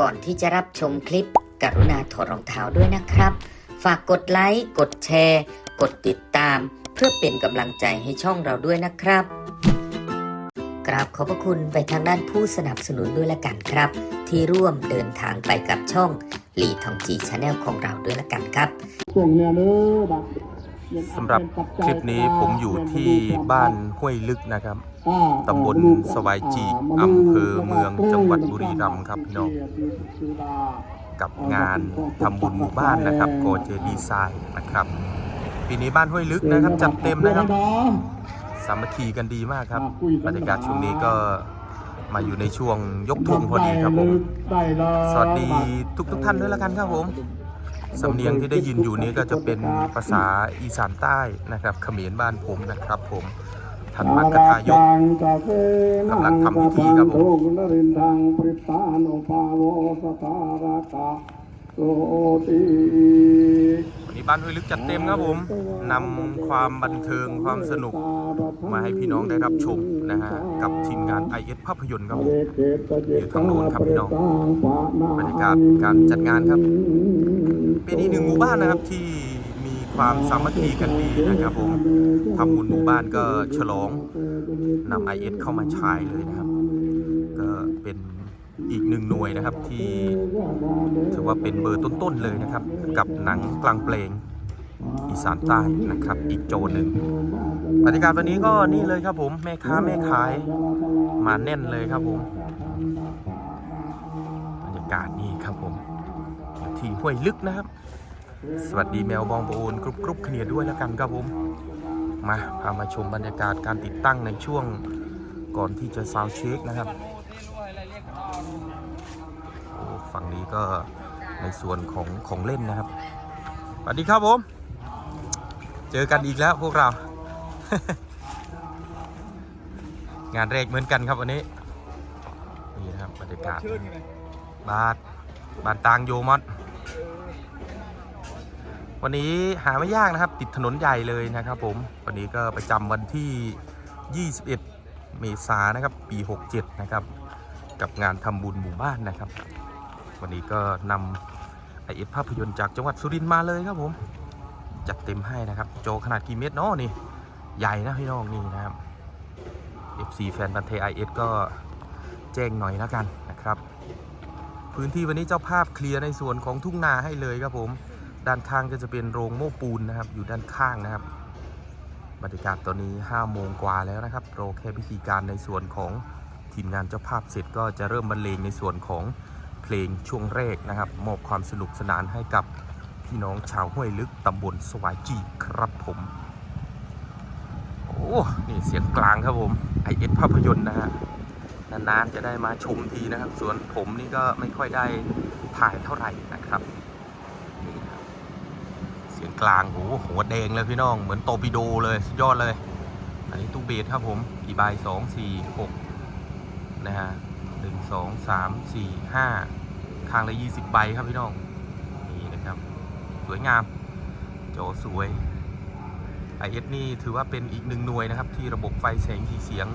ก่อนที่จะรับชมคลิป กรุณาถอดรองเท้าด้วยนะครับ ฝากกดไลค์ กดแชร์ กดติดตาม เพื่อเป็นกำลังใจให้ช่องเราด้วยนะครับ กราบขอบพระคุณไปทางด้านผู้สนับสนุนด้วยละกันครับ ที่ร่วมเดินทางไปกับช่องหลีทองจีชาแนลของเราด้วยละกันครับช่งเนี้ยเด้อบัก สำหรับคลิปนี้ผมอยู่ที่บ้านห้วยลึกนะครับตำบลสวายจีอำเภอเมืองจังหวัดบุรีรัมย์ครับพี่น้องกับงานทำบุญหมู่บ้านนะครับโกเจดีไซน์นะครับ ปีนี้บ้านห้วยลึกนะครับจัดเต็มนะครับ สามัคคีกันดีมากครับบรรยากาศช่วงนี้ก็มาอยู่ในช่วงยกธงพอดีครับผม สวัสดีทุกทุกท่านด้วยละกันครับผม สำเนียงที่ได้ยินอยู่นี้ก็จะเป็นภาษาอีสานใต้นะครับเขมรบ้านผมนะครับ ผมท่านมักกทายกกำลังทำพิธีครับผมวันนี้บ้านห้วยลึกจัดเต็มครับผมนำความบันเทิงความสนุก มาให้พี่น้องได้รับชมนะฮะกับทีมงาน IS ภาพยนตร์ครับผมอยู่ทางโน้นครับพี่น้องบรรยากาศการจัดงานครับ เป็นอีกหนึ่งหมู่บ้านนะครับที่มีความสามัคคีกันดีนะครับผมทำบุญหมู่บ้านก็ฉลองนำ IS เอสเข้ามาฉายเลยนะครับ ก็เป็นอีกหนึ่งหน่วยนะครับที่ถือว่าเป็นเบอร์ต้นๆเลยนะครับ กับหนังกลางเพลงอีสานใต้นะครับ อีกโจหนึ่งบรรยากาศวันนี้ก็นี่เลยครับผมแม่ค้าแม่ขายมาแน่นเลยครับผมบรรยากาศนี่ครับผม ที่ห้วยลึกนะครับ สวัสดีแมวบองโบนกรุบกรุบเขเนียด้วยแล้วกันครับผม มาพามาชมบรรยากาศการติดตั้งในช่วงก่อนที่จะซาวเช็คนะครับโอ้ฝั่งนี้ก็ในส่วนของของเล่นนะครับ สวัสดีครับผม เจอกันอีกแล้วพวกเรา งานแรกเหมือนกันครับวันนี้ นี่นะครับบรรยากาศ บาทบานตางโยมอด วันนี้หาไม่ยากนะครับติดถนนใหญ่เลยนะครับผม วันนี้ก็ประจำวันที่ 21 เมษายนนะครับ ปี 67 นะครับ กับงานทำบุญหมู่บ้านนะครับ วันนี้ก็นำไอเอฟภาพยนตร์จากจังหวัดสุรินทร์มาเลยครับผม จัดเต็มให้นะครับ โจขนาดกี่เมตรเนาะนี่ ใหญ่นะพี่น้องนี่นะครับ FC แฟนบันเทไอเอสก็แจ้งหน่อยแล้วกันนะครับ พื้นที่วันนี้เจ้าภาพเคลียร์ในส่วนของทุ่งนาให้เลยครับผม ด้านข้างก็จะเป็นโรงโม้ปูนนะครับ อยู่ด้านข้างนะครับ บรรยากาศตอนนี้5โมงกว่าแล้วนะครับรอแค่พิธีการในส่วนของทีมงานเจ้าภาพเสร็จก็จะเริ่มบรรเลงในส่วนของเพลงช่วงแรกนะครับมอบความสนุกสนานให้กับพี่น้องชาวห้วยลึกตำบลสวายจีครับผมโอ้นี่เสียงกลางครับผมไอเอสภาพยนตร์นะฮะนานๆจะได้มาชมทีนะครับ ส่วนผมนี่ก็ไม่ค่อยได้ถ่ายเท่าไหร่นะครับ กลางโอ้โหหัวแดงเลยพี่น้อง เหมือนโตปิโดเลยสุดยอดเลย อันนี้ตู้เบสครับผมกี่ใบสองสี่หกนะฮะหนึ่งสองสามสี่ห้าข้างละยี่สิบใบครับพี่น้องนี่นะครับ สวยงามโจสวย IS นี่ถือว่าเป็นอีกหนึ่งหน่วยนะครับ ที่ระบบไฟแสงสีเสียง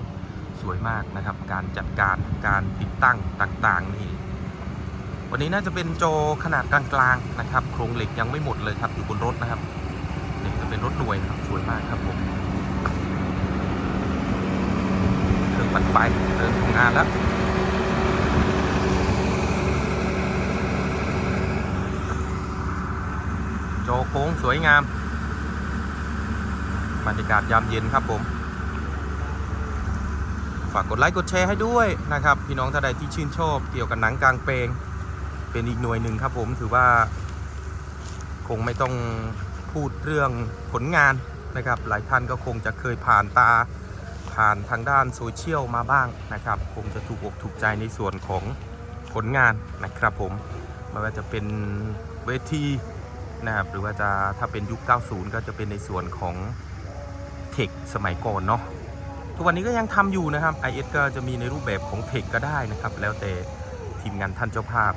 สวยมากนะครับ การจัดการการติดตั้งต่างๆนี่ วันนี้น่าจะเป็นโจขนาดกลางๆนะครับ โครงเหล็กยังไม่หมดเลยครับอยู่บนรถนะครับนี่จะเป็นรถหน่วยนะครับสวยมากครับผมเครื่องปั่นไฟเริ่มทำงานแล้วโจโค้งสวยงามบรรยากาศยามเย็นครับผมฝากกดไลค์กดแชร์ให้ด้วยนะครับ พี่น้องท่านใดที่ชื่นชอบเกี่ยวกับหนังกลางเพลง เป็นอีกหน่วยหนึ่งครับผมถือว่า คงไม่ต้องพูดเรื่องผลงานนะครับ หลายท่านก็คงจะเคยผ่านตาผ่านทางด้านโซเชียลมาบ้างนะครับ คงจะถูกอกถูกใจในส่วนของผลงานนะครับผมไม่ว่าจะเป็นเวทีนะครับหรือว่าจะถ้าเป็นยุค 90 ก็จะเป็นในส่วนของเทคสมัยก่อนเนาะทุกวันนี้ก็ยังทำอยู่นะครับ IS ก็จะมีในรูปแบบของเทคก็ได้นะครับ แล้วแต่ทีมงานท่านเจ้าภาพ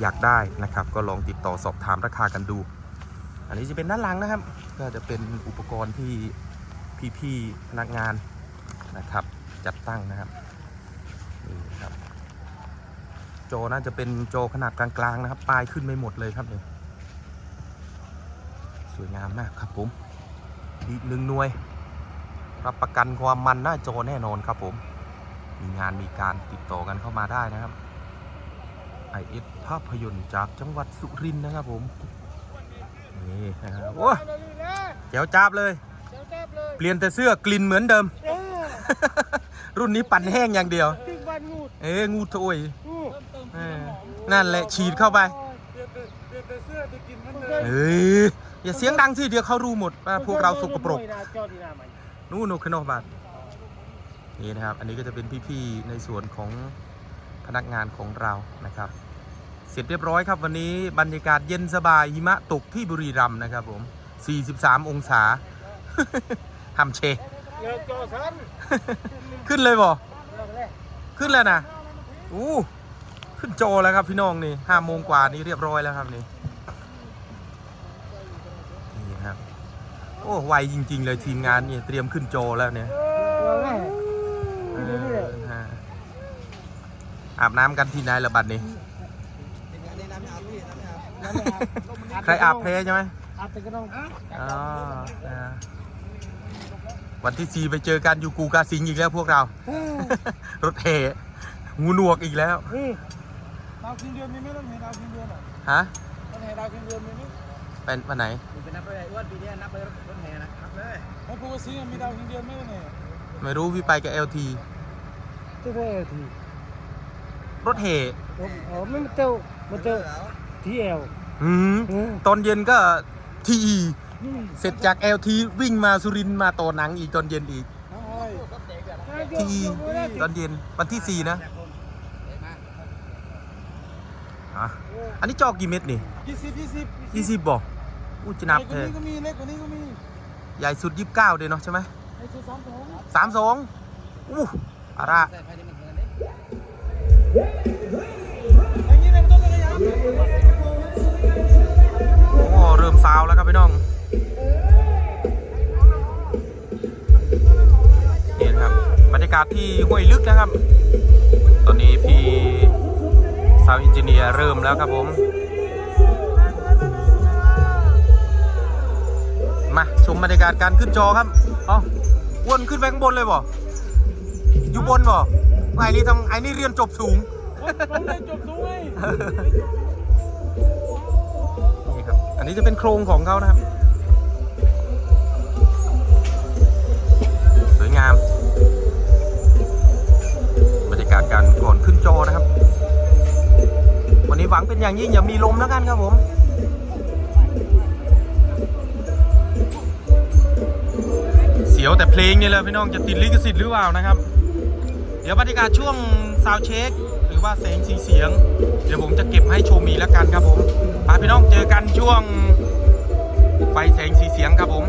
อยากได้นะครับ ก็ลองติดต่อสอบถามราคากันดู อันนี้จะเป็นด้านหลังนะครับ ก็จะเป็นอุปกรณ์ที่พี่ๆพนักงานนะครับ จัดตั้งนะครับนี่ครับจอน่าจะเป็นจอขนาดกลางๆนะครับปลายขึ้นไม่หมดเลยครับนี่สวยงามมากครับผมอีกหนึ่งหน่วย รับประกันความมันหน้าจอแน่นอนครับผม มีงานมีการติดต่อกันเข้ามาได้นะครับ ไอเอสภาพยนตร์จากจังหวัดสุรินทร์นะครับผม นี่นะครับโอ้เดี๋ยวจับเลย เปลี่ยนแต่เสื้อกลิ่นเหมือนเดิม รุ่นนี้ปั่นแห้งอย่างเดียวถึงบ้านงูดเอ้ยงูโถยงูเออนั่นแหละฉีดเข้าไปเปลี่ยนแต่เปลี่ยนแต่เสื้อจะกินมันเลยเอ้ยอย่าเสียงดังสิเดี๋ยวเขารู้หมดว่าพวกเราสกปรกจอดีนาไหมนู่นนกขนมบาทนี่นะครับ อันนี้ก็จะเป็นพี่ๆในส่วนของพ นักงานของเรานะครับ เสร็จเรียบร้อยครับวันนี้บรรยากาศเย็นสบายหิมะตกที่บุรีรัมย์นะครับผม 43 องศาทำเชเลิกจอสันขึ้นเลยบ่เลิกเลยขึ้นแล้วนะอู้ขึ้นโจแล้วครับพี่น้องนี่ห้าโมงกว่านี้เรียบร้อยแล้วครับนี่นี่ครับโอ้ไวจริง ๆ เลยทีมงานเนี่ยเตรียมขึ้นโจแล้วเนี่ยเลิกเลยเออฮะอาบน้ำกันที่ไหนละบัดนี้ ใครอาบแพ้ใช่ไหมอาบแต่ก็ต้องอ๋อนะวันที่สี่ไปเจอกันอยู่กูกาสิงอีกแล้วพวกเรารถเห่งูหนวกอีกแล้วนี่ดาวคิงเดือนมีไหมต้องเห็นดาวคิงเดือนอะฮะต้องเห็นดาวคิงเดือนมีไหมเป็นวันไหน เป็นนับไปอ้วนปีนี้นับไปรถแห่นะนับเลยไอ้ปกติมีดาวคิงเดือนไหมเนี่ยไม่รู้พี่ไปกับ LT จะได้ที รถเห่อ๋อไม่มาเจอมาเจอทีเอลหืมตอนเย็นก็ทีเสร็จจาก LT วิ่งมาสุรินทร์มาต่อหนังอีกตอนเย็นอีกทีตอนเย็นวันที่สี่นะอะอันนี้จอกกี่เม็ดนี่ยี่สิบยี่สิบยี่สิบบอกอู้จะนับเล็กกเธว่าอนี้ก็มีเล็กกว่านี้ก็มีใหญ่สุดยี่สิบเก้าเดยเนาะใช่ไหมไอ้เจ้าสามสองสามสองอู้อาระแต่ภา โอ้เริ่มซาวแล้วครับพี่น้องนี่นะครับบรรยากาศที่ห้วยลึกนะครับ ตอนนี้พี่ซาวอินจิเนียร์เริ่มแล้วครับผม มาชมบรรยากาศการขึ้นจอครับ เอาวนขึ้นไปข้างบนเลยบ่อยู่บนบ่ ไอ้นี่ทำไอ้นี่เรียนจบสูง ผมได้จบสูงไงนี่ครับ อันนี้จะเป็นโครงของเขานะครับ สวยงาม บรรยากาศการก่อนขึ้นจอนะครับ วันนี้หวังเป็นอย่างยิ่งอย่ามีลมแล้วกันครับผมเสียวแต่เพลงนี่แหละพี่น้องจะติดลิขสิทธิ์หรือเปล่านะครับ เดี๋ยวบรรยากาศช่วงซาวเช็คหรือว่าแสงสีเสียง เดี๋ยวผมจะเก็บให้ชมอีกแล้วกันครับผมพาพี่น้องเจอกันช่วงไฟแสงสีเสียงครับผม